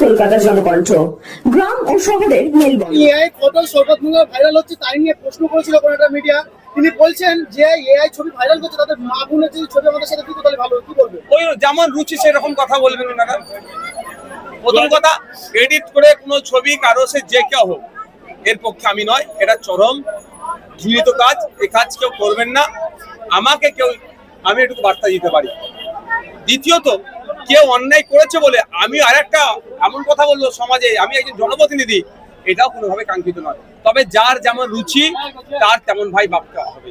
কলকাতা জনকণ্ঠ গ্রাম ও শহরের মেলবন্ধন। AI photo viral হচ্ছে তাই নিয়ে প্রশ্ন করেছিল কোনো একটা মিডিয়া তিনি বলছেন যে এআই ছবি ভাইরাল করছে তাদের মা বোনের যদি ছবি আমাদের সাথে দিত তাহলে ভালো কি বলবে? ওই যেমন রুচি সেরকম কথা বলবেন ওনারা প্রথম কথা এডিট করে কোনো ছবি কারও সে যে কেউ হোক, এর পক্ষে আমি নয়, এটা চরম ঘৃণিত কাজ এই কাজ কেউ করবেন না। আমাকে কেউ, আমি একটু বার্তা দিতে পারি। দ্বিতীয়ত, কেউ অন্যায় করেছে বলে আমি আরেকটা এমন কথা বলল সমাজে, আমি একজন জনপ্রতিনিধি, এটাও কোনোভাবে কাঙ্ক্ষিত নয়। তবে যার যেমন রুচি, তার তেমন ভাই ভাবতে হবে।